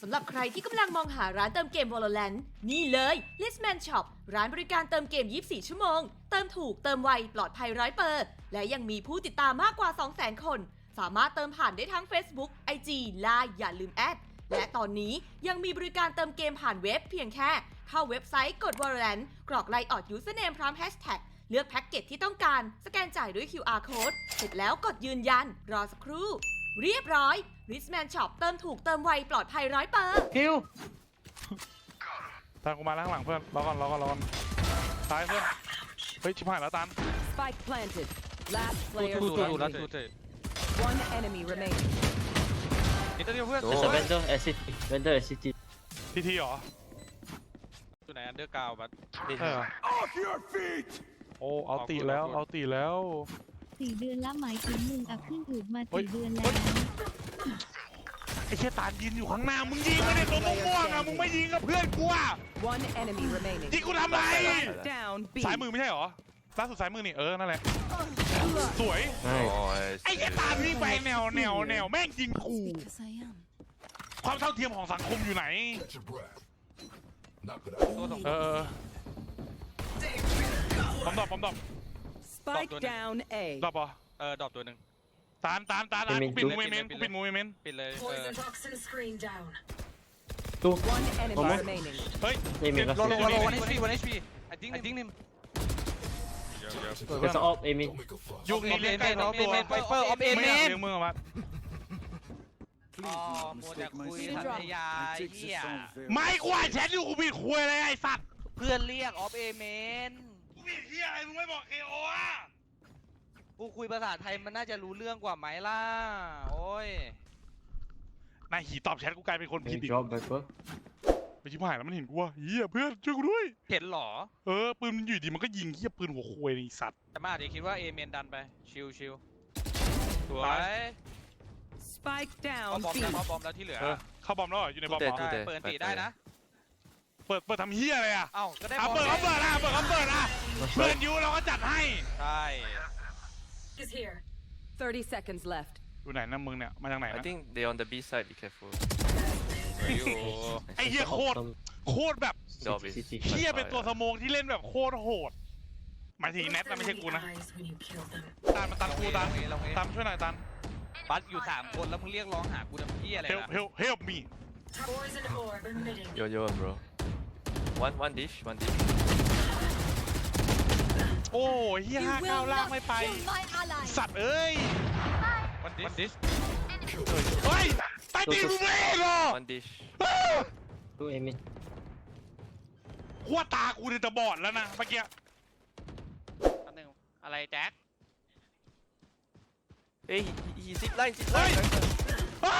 สำหรับใครที่กำลังมองหาร้านเติมเกม Valorant นี่เลย Listman Shop ร้านบริการเติมเกม 24 ชั่วโมง เติมถูกเติมไว ปลอดภัยร้อยเปอร์และยังมีผู้ติดตามมากกว่า 200,000 คน สามารถเติมผ่านได้ทั้ง Facebook IG Line อย่าลืมแอด และตอนนี้ยังมีบริการเติมเกมผ่านเว็บเพียงแค่ เข้าเว็บไซต์กด Valorant กรอกไลน์ออด username พร้อม hashtag เลือกแพ็กเกจที่ต้องการ สแกนจ่ายด้วย QR code เสร็จแล้วกดยืนยัน รอสักครู่ เรียบร้อย Richman Shop เติมถูกเติมไวปลอดภัยร้อยเปอร์คิวตานกูมาแล้วข้างหลังเพื่อนรอก่อนรอก่อนรอก่อนตายเพื่อนเฮ้ยชิบหายแล้วตาน Spike planted. Last ดู player ดูดูแล้ว standing. ดูเตะ One enemy remaining. นี่ตัวเดียวเพื่อน There's a vendor SCT vendor SCT ทีทีเหรออยู่ไหนอันเดอร์กราวบัสใช่เหรอโอ้เอาตีแล้วเอาตีแล้ว สี่เดือนละหมายถึงมึงอัพขึ้นอืดมาเฮ้ยสี่เดือนเฮ้แล้วยไอ้เชี่ยตานยืนอยู่ข้างหน้า มึงยิงไม่ได้ตัวม่วงๆอะ มึงไม่ยิงกับเพื่อนกูอะ One enemy remaining. ยิงกูทำไร Spike down B. สายมือไม่ใช่เหรอล่าสุดสายมือนี่ เออ นั่นแหละ สวย Nice ไอ้เชี่ยตานวิ่งไปแนวแนวแนวแม่งยิงกูความเท่าเทียมของสังคมอยู่ไหน Catch your breath. Knock it ตัว out. สองเออปอมดอกปอม ดอก Spike down A. ดอกปะเออดรอปตัวหนึ่งตานตานตานตานไม่กูมีปิดจุ๊มูบเมนต์กูปิดมูเมนต์ปิดเลย เออ Poison toxin screen down. Two One enemy Almost. remaining. เฮ้ยไม่มีครับเจ็ดโลโลโลเจ็ดวันเอชพีวันเอชพีไอ้ดิ้งไอ้ดิ้งนิม There's an op aiming Don't make a fuss. ยุคนี้เล่นใกล้น้องตัวไวเปอร์ออฟเอ็นไม่เมอยากนเลี้ยงมือมาอ๋อมัวแต่คุยทันยาเฮียไม่กูอ่านแชทอยู่กูปิดคุยอะไรไอ้สัตว์เพื่อนเรียกออฟเอเมน กูปิดเฮียอะไรมึงไม่บอกเอโออะกูคุยภาษาไทยมันน่าจะรู้เรื่องกว่าไหมล่ะ โอ้ย นายหีตอบแชทกูกลายเป็นคนผิด They อีก drop Viper ไปชิบหายแล้วมันเห็นกูว่าเฮียเพื่อนช่วยกูด้วย เห็นเหรอ เออปืนมันอยู่ดีมันก็ยิงเฮียปืนหัวคุยไอ้สัตว์ แต่มาอาจจะคิดว่าเอเมนดันไป ชิวชิวสวไปย Spike เอา down บอม B. แล้วเอาบอมแล้วที่เหลือเออเข้าบอมแล้วเหรออยู่ในบอมเหรอใช่เปิดอันตีได้นะ เปิดเปิดทำเฮียอะไรอะเอ้าก็ได้อะบอมเปิดเขาเปิดอะเปิดเขาเปิดอะ เพื่อนยูเราก็จัดให้ ใช่ Is here. 30 seconds left. อยู่ไหนนะมึงเนี่ย มาจากไหน I นะ think they on the B side. Be careful. อยู่ไอ้เหี้ยโคตร โคตรแบบ Dog is. CT เฮียเป็นตัวสโมงที่เล่นแบบโคตรโหดหมายถึงแนทนะไม่ใช่กูนะ Eyes when you kill them. ตานมาตันกูตานตานช่วยหน่อยตานบัสอยู่สามคนแล้วมึงเรียกร้องหากูทำเพี้ยอะไร help ล่ะ help help me Poison orb emitting. Yo yo bro. One one dish one dish. โอ้ยเฮียห้าเก้าล่างไม่ไป สัตว์เอ้ยวันดิสวันดิสเฮ้ยใต้ตีนมึงไม่เห็นเหรอ One dish. Two aiming หัวตากูเนี่ยจะบอดแล้วนะเมื่อกี้อันหนึ่งอะไรแจ็ค Hey he, he zip line zip Hey! line. อ้า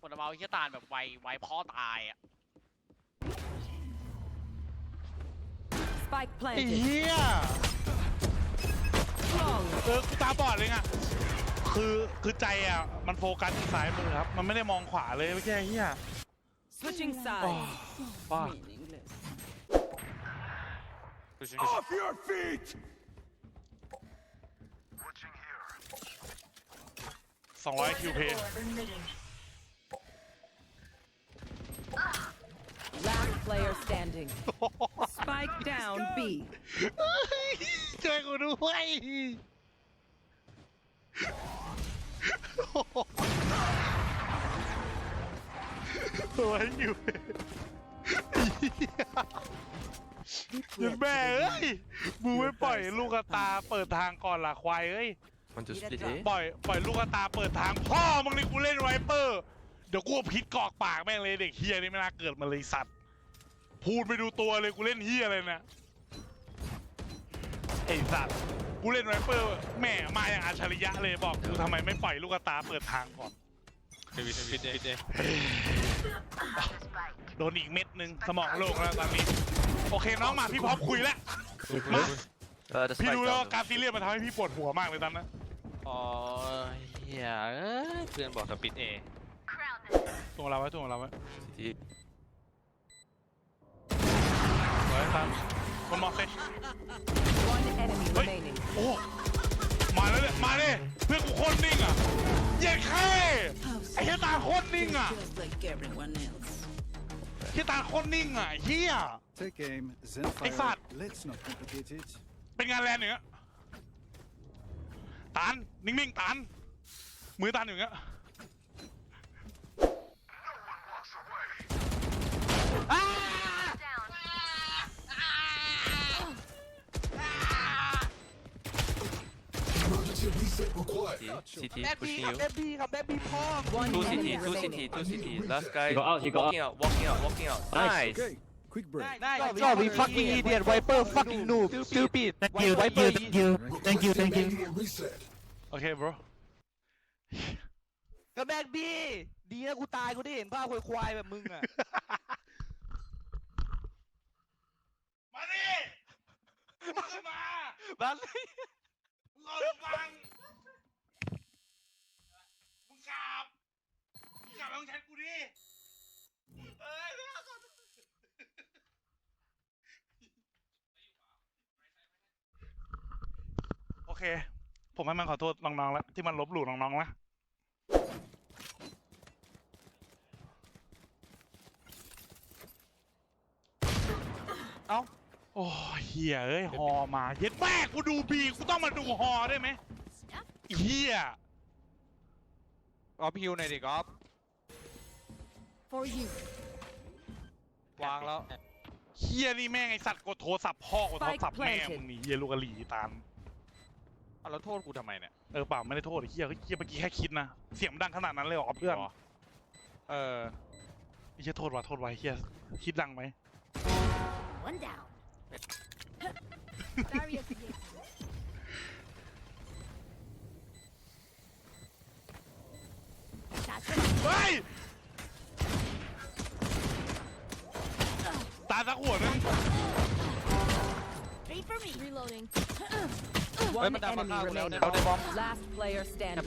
ผลเมาเฮียตาลแบบไวไวพ่อตายอะ Spike ไอ้ planted. เฮีย Long. เออกูตาบอดเลยอะคือคือใจอะ มันโฟกัสที่ซ้ายมือครับ มันไม่ได้มองขวาเลยเมื่อกี้ไอ้เฮีย Switching อ๋อ sides. ว้า Meaningless. Off your feet! สองร้อยคิว Poison เพย์ orb emitting. Last player standing. Spike down B. ช่วยกูด้วยสวยอยู่ยันแม่เอ้ยมึงไม่ปล่อยลูกกระตาเปิดทางก่อนล่ะควายเอ้ย Want to split A? ปล่อยปล่อยลูกกระตาเปิดทางพ่อมึงนี่กูเล่นไวเปอร์ เดี๋ยวกูเอาพิษกรอกปากแม่งเลยเด็กเฮียนี่ไม่น่าเกิดมาเลยสัตว์ พูดไปดูตัวเลยกูเล่นเฮียอะไรเนี่ยไอ้สัตว์กูเล่นไวเปอร์แหม่มาอย่างอัจฉริยะเลยบอกกูทำไมไม่ปล่อยลูกกระตาเปิดทางก่อนปิดปิดปิดเดโดนอีกเม็ดหนึ่งสมองโล่งแล้วตอนนี้ โอเคน้องมาพี่พร้อมคุยแล้วมา Uh, the พี่ spike รู้แล้ว down. ว่าการซีเรียสมันทำให้พี่ปวดหัวมากเลยตอนนั้น อ๋อเฮียเอ้ยเพื่อนบอกจะปิดเอ ตัวเราไว้ตัวเราไว้ CT. ไว้ตามคนมองเซ One enemy Wait. remaining. โอ้ มาแล้วเนี่ยมาเลยเพื่อนกูโคนนิ่งอะเย็ดแค่ไอ้เฮียตาโคตรนิ่งอะ Just like everyone else. เฮียตาโคตรนิ่งอะไอ้เฮีย Take aim, Hey, Fat. Let's not complicate it. เป็นงานแลนด์อย่างเงี้ยตันนิ่งๆตันมือตันอย่างเงี้ยอ้า Emergency reset required. CT แบ็คบี pushing ครับ you แบ็คบีครับแบ็คบีพ่อ One two enemy CT two remaining. CT two CT last guy He got out, he got walking out walking out walking out Nice. nice Okay, quick break. ได้ก็วี fucking idiot viper fucking noob stupid thank you thank you thank you thank you thank you Manual reset. โอเค bro ก็แบ็คบีดีนะกูตายกูได้เห็นภาพควายๆแบบมึงอะ มาดิ มึงขึ้นมาบ้านมึงเอาลงฟังมึงกลับมึงกลับมามึงแทนกูดิเอ้ยไม่เอาก่อนโอเค ผมให้มันขอโทษน้องๆแล้วที่มันลบหลู่น้องๆนะเอ้า โอ้ยเฮียเอ้ยฮอมาเย็ดแม่กูดูบีกูต้องมาดูฮอได้ไหมไอ้เฮียออฟฮิวหน่อยดิกอล์ฟ for you วางแล้วเฮียนี่แม่งไอสัตว์กดโทรศัพท์พ่อกดโทรศัพท์แม่ Spike planted มึงนี่เฮียลูกกะหลีตามเอาแล้วโทษกูทำไมเนี่ย เออเปล่าไม่ได้โทษไอ้เฮียเฮียเมื่อกี้แค่คิดนะ เสียงมันดังขนาดนั้นเลยเหรอเพื่อนหรอเออไอ้เฮียโทษว่ะโทษว่ะไอ้เฮียคิดดังไหม one down barrier created เฮ้ยตาสักหัวนึง three for me reloading One มันดันมา enemy ฆ่ากูแล้ว remaining. เนี่ยเอาได้บอม Last player standing.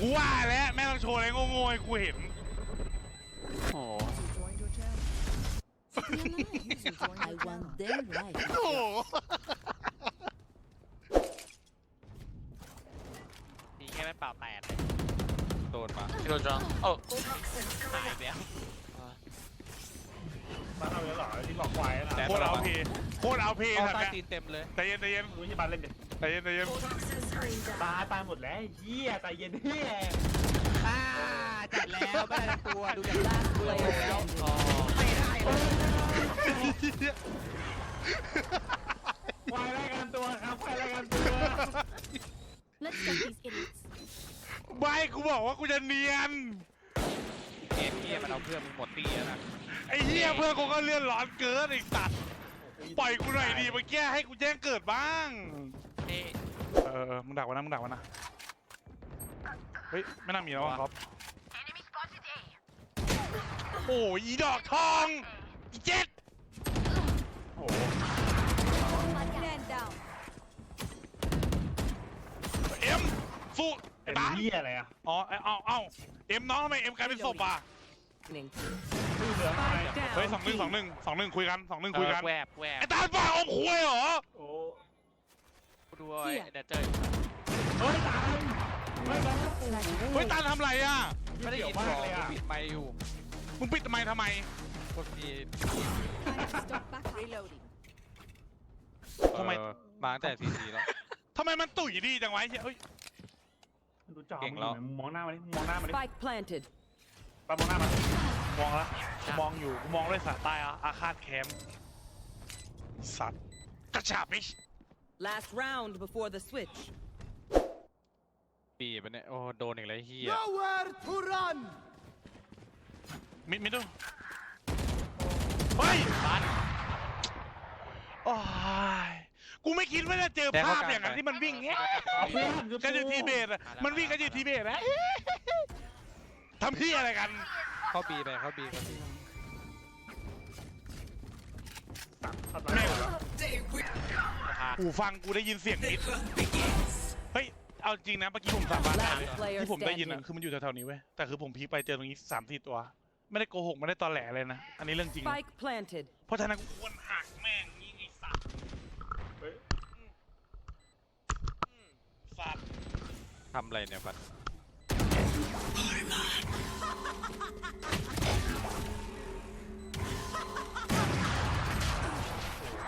กูว่าแล้วแม่งต้องโชว์อะไรโง่ๆให้กูเห็น โอ้ I want them right โอ้โหทีแค่ไม่เปล่าแตกโดนมา he go drunk oh Toxin หาย screen. ไปแล้วโคตรเอาเพย์โคตรเอาเพย์เอาสัตใต้ว์ตีเนี่ยนเต็มเลย ใจเย็นใจเย็นรู้ที่บ้านเล่นดิใจเย็นใจเย็น Toxin screen down. อ่าจัดแล้วไม่ได้ตัวดูจาก Last player standing. ควายรายการตัวครับควายรายการตัว let's get these idiots ไม่กูบอกว่ากูจะเนียน เกมเฮียมันเอาเพื่อนมึงหมดตีแล้วนะไอ้เหี้ยเพื่อนกูก็เลื่อนร้อนเกินไอ้สัตว์ปล่อยกูหน่อยดิเมื่อกี้ให้กูแจ้งเกิดบ้าง นี่ เออเออมึงดักไว้นะมึงดักไว้นะเฮ้ยไม่น่ามีแล้วอะครับโอ้ยอีดอกทองอีเจ็ดโอ้โห man down เอ็มสู้ไอ้บ้าเหี้ยอะไรอะอ๋อไอ้เอาเอาเอ็มน้องทำไมเอ็มกลายเป็นศพอะ Spike เฮ้ย down. สองหนึ่งสองหนึ่งสองหนึ่งคุยกันสองหนึ่งคุยกันแหวบแหวบไอ้ตาลป่าอมคุยเหรอ กูดูไอ้เดเจอร์เฮ้ยตาลทำไรอะไม่ได้ยินหรอกกูปิดไมค์อยู่มึงปิดทำไมทำไมกดที stop back reloading ทำไมเออมาตั้งแต่ซีซีแล้วทำไมมันตุ๋ยดีจังวะไอ้เหี้ยเฮ้ยเก่งแล้วมองหน้ามาดิมองหน้ามาดิ Spike planted. ไปมองหน้ามามองแล้วมองอยู่มองด้วยสายตาอาฆาตแค้นสัตว์กระฉาบไป Last round before the switch. ปีไปเนี่ยโอ้โดนอีกแล้วไอ้เฮีย Nowhere to run! มิดมิดดูเฮ้ยโอ้ยกูไม่คิดว่าจะเจอภาพอย่างนั้นที่มันวิ่งแง่กันอยู่ทีเบสอะมันวิ่งกันอยู่ทีเบสนะ ทำที่อะไรกัน เข้าบีไปเข้าบีเข้าบี หูฟังกูได้ยินเสียงนิด เฮ้ย เอาจริงนะเมื่อกี้ผมสาบานได้เลย Last player ที่ผมได้ยินอะ standing. คือมันอยู่แถวๆนี้เว้ย แต่คือผมพีคไปเจอตรงนี้สามสี่ตัว ไม่ได้โกหกไม่ได้ตอแหลเลยนะ อันนี้เรื่องจริงนะ Spike planted. เพราะฉะนั้นกูควรหักแม่งยิงไอ้สัตว์สัตว์ทำอะไรเนี่ยบัต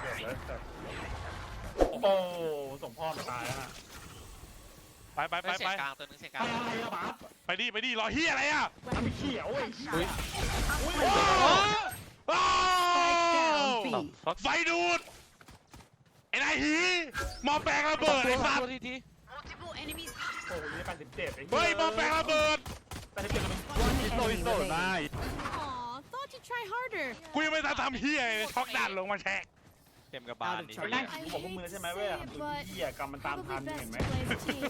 โอ้ โหส่งพ่อมาตายแล้วนะไปไปไปเสียไปงกลางตัวนึงเสียงกลาอะงไรอะบาสไปดิไปดิรอเฮียอะไรอะทำเขียวไอ้เหี้ยโอ้ Spike down B. ฟักไฟดูดไอ้นายฮีหมอแปลงระเบิดไอ้สัตว์ทีที Multiple enemies. โอ้โหนี่แปดสิบเจ็ดไอ้เฮ้ยหมอแปลงระเบิดแปดสิบเจ็ดมัน One อิโซ enemy อิโซได้ remaining. Aw, thought you'd try harder. กูยังไม่ทันทำเฮียเลยช็อกดันลงมาแชกเต็มกระบาลนี่ ไปนั่งกูบอกพวกมึงแล้วใช่ไหมเว้ยทำตัวเหี้ยกรรมมันตามทัน Probably เห็น best ไหม to play as a team.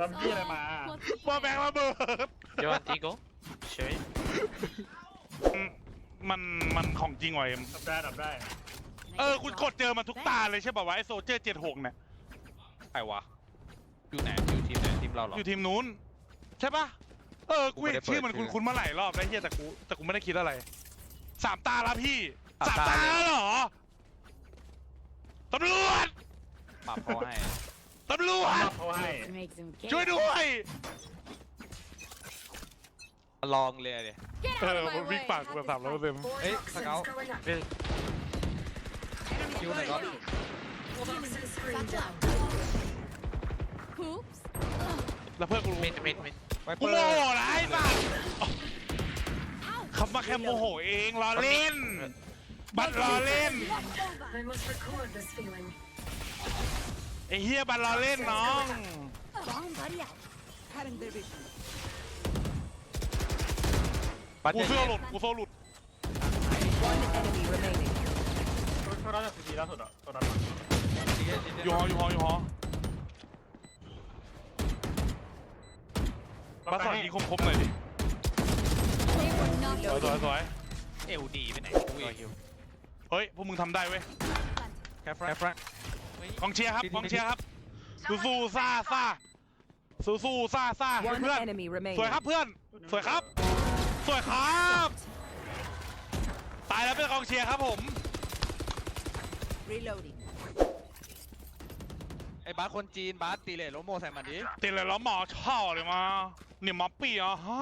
ทำเหี้ยอะไรมา What's the หมอแปลงระเบิด You want Eagle? Sure. อืมมันมันของจริงว่ะเอ็มดับได้ดับได้ Can I เออ get a คุณ drop? กดเจอมันทุกตาเลยใช่ป่าววะไอโซเจอร์เจ็ดหกเนี่ยใครวะ อยู่ไหนอยู่ทีมไหนทีมเราเหรอ อยู่ทีมนู้น ใช่ปะเออกูเห็นกูไม่ได้เปิดชื่อมันชื่คุ้อนคุ้นๆมาหลายรอบแล้วเฮียแต่กูแต่กูไม่ได้คิดอะไรสามตาแล้วพี่สาสามมตาตาเลย แล้วเหรอ ตำรวจ ปรับเขาให้ตำรวจ เขาให้ Make them ช่วยด้วยลองเลยดิ Get เอ out อ of my มันวิ่ง way. ปากกูแบบสามร้อยเปอร์เซ็นต์ Four Hey, toxins Sakao. going up. คิวหน่อยก่อน Toxin screen Back down. Oops. แล้วเพื่อนกูรู้มิดมิดมิดไวกูเปอโมร์โหนะไอ้สัสเขามาแค่โมโหเองล้อเล่น บัตรล้อเล่น I must record this feeling. ไอ้เฮียบัตรล้อเล่นน้อง Bomb buddy out. Cutting their vision. บัตรกูเจ็เสื้อดหลุดกูโซ่หลุด One enemy remaining. เขาได้จากซีดีล่าสุดอะตอนนั้นอยู่หออยู่หออยู่หอบัตรสอนยิงคมๆหน่อยดิ They were not สวยสวยสวยเอวดีไปไหนกูอีก เฮ้ยพวกมึงทำได้เว้ยแคฟแคฟแฟงกองเชียร์ครับกองเชียร์ครับสู้สู้ซ่าซ่าสู้สู้ซ่าซ่า One เพื่อน enemy สวย remaining. ครับเพื่อนสวยครับสวยครับตายแล้วเป็นกองเชียร์ครับผม Reloading. ไอ้บาสคนจีนบาสตีเลยโลโมใส่มันดิติดเลยแล้วหมอเช่าเลยมาเนี่ยหมอปี้อะฮะ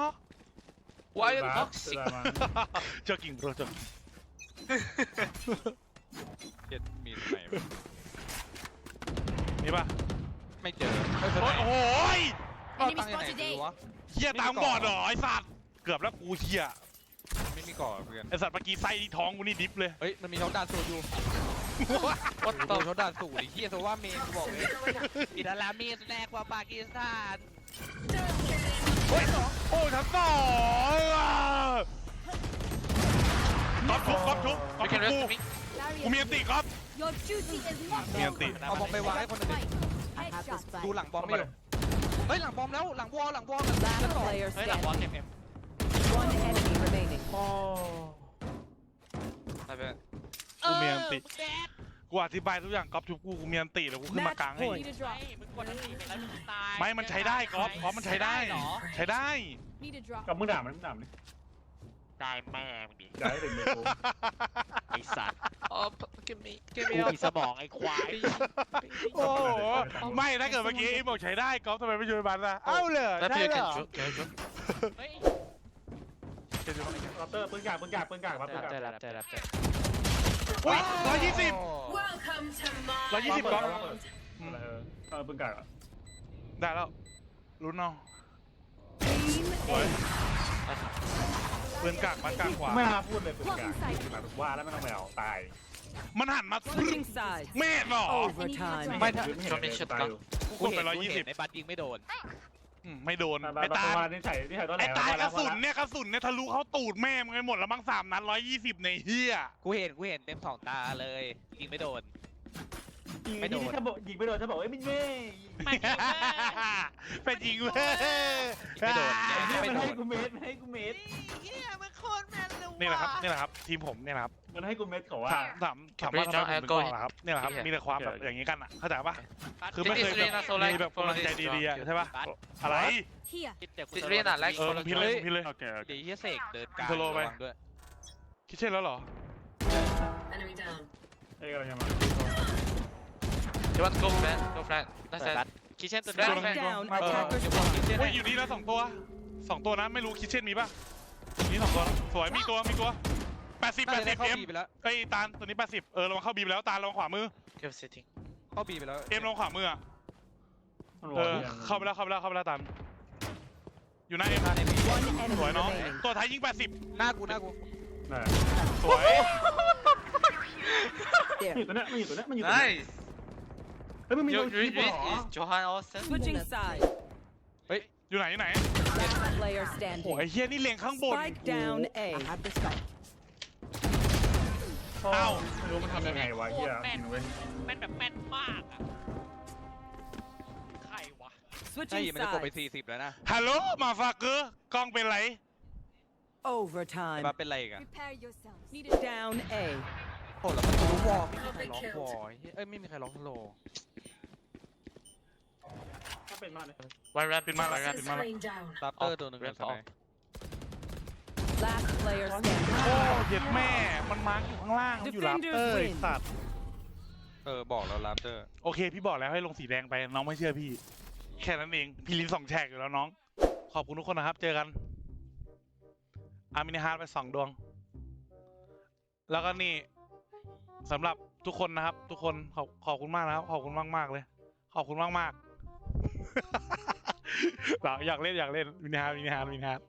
Why are you บาส toxic เวลามัน เจ้ากิ่งเพื่อเจ้าเจ็ดมีตรงไหนวะนี่ป่ะไม่เจอโอ้ยโอ้โหยเอาตังค์ยังไงซื้อวะ เฮียตามบอดเหรอไอสัตว์เกือบแล้วกูเฮียไม่มีก่อเพื่อน ไอสัตว์เมื่อกี้ไส้ที่ท้องกูนี่ดิฟเลย เฮ้ย มันมีช็อตดานสูตรอยู่วัดดูต่อช็อตดานสูตรไอ้เหี้ยโซว่าเมนกูบอกเลย Toxins going up. อิตาลามีสแนกกว่าปากีสถาน Don't get in. โอ้ยโอ้ยทั้งสองอะ ก๊อฟทุบก๊อฟทุบก๊อฟไม่ทุเก็บนเรสกูมิกูมีอันติก๊อฟ Your duty is not มีอันติ over. เอาบอมไปวางให้คนอื่น I have the spike. ดูหลังบอมไม่อยู่เฮ้ยหลังบอมแล้วหลังวอลหลังวอล Last player เฮ้ยหลังวอล standing. เก็บเอ็ม One enemy remaining. โอ้ไปเพื่อนกูมีอันติกูอธิบายทุกอย่างก๊อฟทุบกูกูมีอันติเดี๋ยวกูขึ้นมากลางให้ Match need a drop. มึงกดอันตีไปแล้วมึงตายไม่มันใช้ได้ก๊อฟก๊อฟมันใช้ได้ใช้ได้ Need a drop. กับมึงด่ามันมึงด่ามันดิ ได้แม่มึงดิด่าให้ถึงมือกูไอสัตว์อ๋อเก็บมีเก็บกูมีสมองไอ้ควายโอ้โหไม่ถ้าเกิดเมื่อกี้ไอ้บอกใช้ได้ก๊อฟทำไมไม่ช่วยมันล่ะเอ้าเลยแล้วใช่พี่เหรเก็บอชุดเก็บชุดเฮ้ยลอตเตอร์ปืนกากปืนกากปืนกากครับปืนกากเจอแล้วเจอแล้วเจออุ้ยร้อยยี่สิบ Welcome to my ร้อยยี่สิบก๊อฟ world. อะไรเออเออปืนกากอะได้แล้วลุ้นเอา Team โอ้ย ปืนกากมันกากขวา ไม่น่าพูดเลยปืนกากแบบว่าแล้วไม่ต้องไปเอาตายมันหันมา switching sides. เมดเหรอ Overtime. ไม่ถ้าไม่เห็นเลยตายอยู่กูกดไปร้อยยี่สิบไอ้บัตยิงไม่โดนไม่โดนแต่ไอ้ตาตาว่านี่ใส่นี่ใส่ตัวแหลไอ้มตายมกแล้ระวสุนเนี่ยกระสุนเนี่ยทะลุเข้าตูดแม่มึงไปหมดแล้วมั้งสามนัดร้อยยี่สิบในเฮียกูเห็นกูเห็นเต็มสองตาเลยยิงไม่โดน ยิงไม่โดนถ้าบอกยิงไม่โดนถ้าบอกเอ้ยไม่เง่เป็นจริงเว้ยไม่โดน ไอ้ไม่เหี้ยไม่มันโดให้นกูเมตรมันให้กูเมตรนี่แหละครับนี่แหละครับ ทีมผมเนี่ยแหละครับมันให้กูเมตรเขาว่าถามถามถามว่าทำไมผมถึงก่อนล่ะครับเนี่ยแหละครับมีแต่ความแบบอย่างนี้กันอะเข้าใจปะคือไม่เคยแบบมีแบบกำลังใจดีๆอะใช่ปะอะไร Here. ซิเรียนอะแรก เออมึงพิมพ์เลยมึงพิมพ์เลยโอเคโอเค เดี๋ยวเฮียเสกเดินกลางโซโลไป ระวังด้วยคิดเช่นแล้วเหรอ Enemy down. เอ้ยกำลังจะมา You want to go flat? Go flat. That's it. คิเช่นตัวได้นี้ได้ down. มา Attacker spawn. เฮ้ยอยู่นี่แล้วสองตัวสองตัวนะไม่รู้คิดเช่นมีป่ะนี่สองตัวนะสวยมีตัวมีตัวแปดสิบน่าแปดจะสิได้บเข้าเอ็มบีไปแล้วไอ้ยตาลตัวนี้แปดสิบเออลงมาเข้าบีไปแล้วตาลลงขวามือเก็บเซตติ้งเข้าบีไปแล้วเอ็มลงขวามืออะมันบเออกอยังเข้าไปแล้วเข้าไปแล้วเข้าไปแล้วตาลอยู่หน้าเอ็มหน้าในบี One สวย enemy น้อง remaining. ตัวท้ายยิงแปดสิบหน้ากูหน้ากูน่ะสวยมันอยู่ตัวเนี้ยมันอยู่ตัวเนี้ยมันอยู่ตัวไนเนี้ยส์เฮ้ยมันมียูตัวยูคลิปยูเหรอโจฮันออสเซน Switching sides. อยู่ไหนอยู่ไหน Last player โอ้ย standing. ไอ้เฮียนี่เล็งข้างบน Spike down A. เอ้าไม่รู้มันทำยังไงวะเฮียจริงเว้ยแม่นแบบแม่นมากอะใครวะใช่ Switching มันจะกดไป sides. 40 แล้วนะฮัลโหลมาฟาเกอร์กล้องเป็นไร Overtime. มาเป็นไรอีกัน Prepare yourselves. Need Down A. โอ้แล้วมันรู้วอลไม่มีใครร้องวอลเอ้ยไม่มีใครร้องฮัลโหลถ้าเป็นมากเลยไวแรดเป็นมากไวแรด Is เป็นมาก screen down. ลับเตอร์ตัวหนึ่งกันสไน Last player standing. โอ้เย็ดแม่ มันมาร์กอยู่ข้างล่างมันอยู่ลับเตอร์ Defenders ไอ้ win สัตว์ เออบอกแล้วลับเตอร์ โอเค พี่บอกแล้วให้ลงสีแดงไป น้องไม่เชื่อพี่ แค่นั้นเอง พี่ลิ้นสองแฉกอยู่แล้วน้อง ขอบคุณทุกคนนะครับ เจอกัน อามินิฮาร์ดไปสองดวง แล้วก็นี่ สำหรับทุกคนนะครับ ทุกคนขอบขอบคุณมากนะครับ ขอบคุณมากมากเลย ขอบคุณมากมากเราอยากเล่นอยากเล่นมินิฮาร์ดมินิฮาร์ดมินิฮาร์ด